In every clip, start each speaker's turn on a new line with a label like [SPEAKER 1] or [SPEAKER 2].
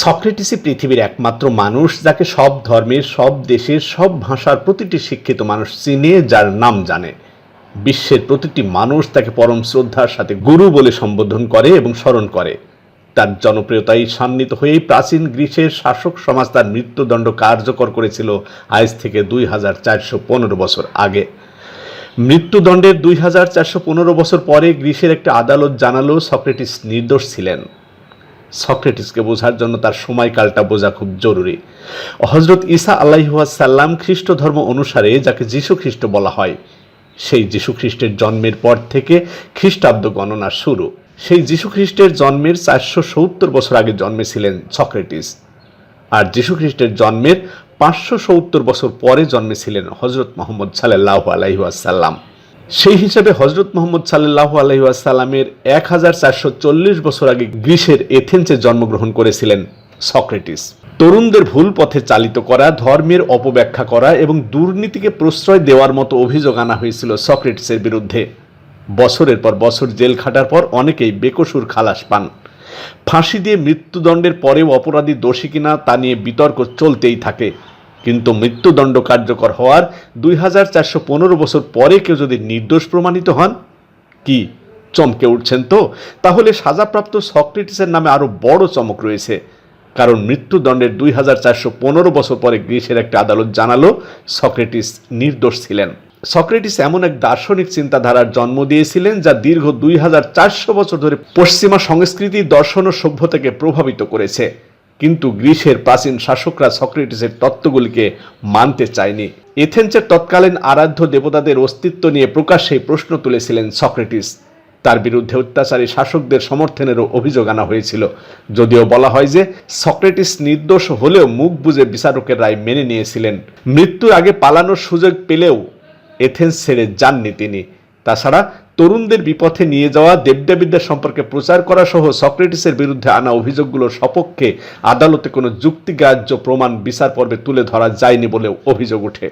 [SPEAKER 1] সক্রেটিসই পৃথিবীর একমাত্র মানুষ যাকে সব ধর্মের, সব দেশের, সব ভাষার প্রতিটি শিক্ষিত মানুষ চিনে, যার নাম জানে। বিশ্বের প্রতিটি মানুষ তাকে পরম শ্রদ্ধার সাথে গুরু বলে সম্বোধন করে এবং স্মরণ করে। তার জনপ্রিয়তায় সান্বিত হয়েই প্রাচীন গ্রীসের শাসক সমাজ তার মৃত্যুদণ্ড কার্যকর করেছিল আজ থেকে দুই হাজার চারশো পনেরো বছর আগে। মৃত্যুদণ্ডের দুই হাজার চারশো পনেরো বছর পরে গ্রীসের একটা আদালত জানালো সক্রেটিস নির্দোষ ছিলেন। সক্রেটিসকে বোঝার জন্য তার সময়কালটা বোঝা খুব জরুরি। হজরত ঈসা আল্লাহিহাসাল্লাম খ্রিস্ট ধর্ম অনুসারে যাকে যীশু খ্রিস্ট বলা হয়, সেই যীশু খ্রিস্টের জন্মের পর থেকে খ্রিস্টাব্দ গণনা শুরু। সেই যীশু খ্রিস্টের জন্মের চারশো সত্তর বছর আগে জন্মেছিলেন সক্রেটিস। আর যীশু খ্রিস্টের জন্মের পাঁচশো সত্তর বছর পরে জন্মেছিলেন হজরত মোহাম্মদ সাল্লাহ আলাইহাসাল্লাম সেই হিসাবে হজরত মোহাম্মদ সাল্লাহ আলহিহাসাল্লামের এক হাজার চারশো চল্লিশ বছর আগে গ্রীসের এথেন্সে জন্মগ্রহণ করেছিলেন সক্রেটিস। তরুণদের ভুল পথে চালিত করা, ধর্মের অপব্যাখ্যা করা এবং দুর্নীতিকে প্রশ্রয় দেওয়ার মতো অভিযোগ আনা হয়েছিল সক্রেটিসের বিরুদ্ধে। বছরের পর বছর জেল খাটার পর অনেকেই বেকসুর খালাস পান। ফাঁসি দিয়ে মৃত্যুদণ্ডের পরেও অপরাধী দোষী কিনা তা নিয়ে বিতর্ক চলতেই থাকে। কিন্তু মৃত্যুদণ্ড কার্যকর হওয়ার দুই হাজার চারশো পনেরো বছর পরে কেউ যদি নির্দোষ প্রমাণিত হন, কি চমকে উঠছেন তো? তাহলে সাজাপ্রাপ্ত সক্রেটিসের নামে আরও বড় চমক রয়েছে। কারণ মৃত্যুদণ্ডের দুই হাজার চারশো পনেরো বছর পরে গ্রীসের একটা আদালত জানালো, সক্রেটিস নির্দোষ ছিলেন। সক্রেটিস এমন এক দার্শনিক চিন্তাধারার জন্ম দিয়েছিলেন যা দীর্ঘ দুই হাজার চারশো বছর ধরে পশ্চিমা সংস্কৃতি, দর্শন ও সভ্যতাকে প্রভাবিত করেছে। কিন্তু গ্রীসের প্রাচীন শাসকরা সক্রেটিসের তত্ত্বগুলিকে মানতে চায়নি। এথেন্সের তৎকালীন আরাধ্য দেবতাদের অস্তিত্ব নিয়ে প্রকাশ্যে প্রশ্ন তুলেছিলেন সক্রেটিস। তার বিরুদ্ধে অত্যাচারী শাসকদের সমর্থনেরও অভিযোগ আনা হয়েছিল। যদিও বলা হয় যে, সক্রেটিস নির্দোষ হলেও মুখ বুঝে বিচারকের রায় মেনে নিয়েছিলেন। মৃত্যুর আগে পালানোর সুযোগ পেলেও এথেন্স ছেড়ে যাননি তিনি। তাছাড়া তরুণদের বিপথে নিয়ে যাওয়া দেবদেবীদের সম্পর্কে প্রচার করা সহ সক্রেটিসের বিরুদ্ধে আনা অভিযোগগুলোর সপক্ষে আদালতে কোনো যুক্তিগ্রাহ্য প্রমাণ বিচার পর্বে তুলে ধরা যায়নি বলেও অভিযোগ ওঠে।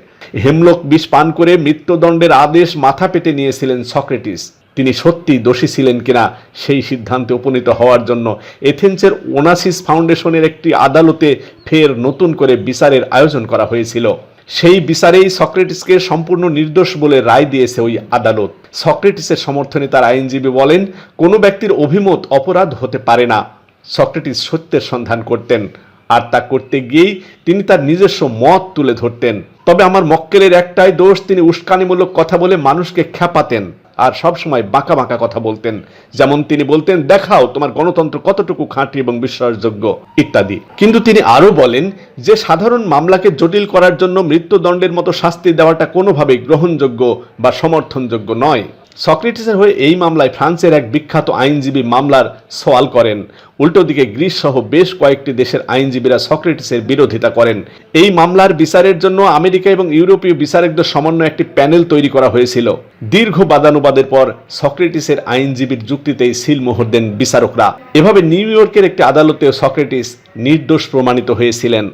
[SPEAKER 1] হেমলোক বিষ পান করে মৃত্যুদণ্ডের আদেশ মাথা পেতে নিয়েছিলেন সক্রেটিস। তিনি সত্যি দোষী ছিলেন কিনা সেই সিদ্ধান্তে উপনীত হওয়ার জন্য এথেন্সের ওনাসিস ফাউন্ডেশনের একটি আদালতে ফের নতুন করে বিচারের আয়োজন করা হয়েছিল। সেই বিচারেই সক্রেটিসকে সম্পূর্ণ নির্দোষ বলে রায় দিয়েছে ওই আদালত। সক্রেটিসের সমর্থনে তার আইনজীবী বলেন, কোনো ব্যক্তির অভিমত অপরাধ হতে পারে না। সক্রেটিস সত্যের সন্ধান করতেন আর তা করতে গিয়েই তিনি তার নিজস্ব মত তুলে ধরতেন। তবে আমার মক্কেলের একটাই দোষ, তিনি উস্কানিমূলক কথা বলে মানুষকে খ্যাপাতেন। আর সবসময় বাঁকা বাঁকা কথা বলতেন। যেমন তিনি বলতেন, দেখাও তোমার গণতন্ত্র কতটুকু খাঁটি এবং বিশ্বাসযোগ্য, ইত্যাদি। কিন্তু তিনি আরও বলেন যে, সাধারণ মামলাকে জটিল করার জন্য মৃত্যুদণ্ডের মতো শাস্তি দেওয়াটা কোনোভাবেই গ্রহণযোগ্য বা সমর্থনযোগ্য নয়। সক্রেটিসের হয়ে এই মামলায় ফ্রান্সের এক বিখ্যাত আইনজীবী মামলার সওয়াল করেন। উল্টো দিকে গ্রিস সহ বেশ কয়েকটি দেশের আইনজীবীরা সক্রেটিসের বিরোধিতা করেন। এই মামলার বিচারের জন্য আমেরিকা এবং ইউরোপীয় বিচারকদের সমন্বয় একটি প্যানেল তৈরি করা হয়েছিল। দীর্ঘ বাদানুবাদের পর সক্রেটিসের আইনজীবীর যুক্তিতেই সিলমোহর দেন বিচারকরা। এভাবে নিউ ইয়র্কের একটি আদালতে সক্রেটিস নির্দোষ প্রমাণিত হয়েছিলেন।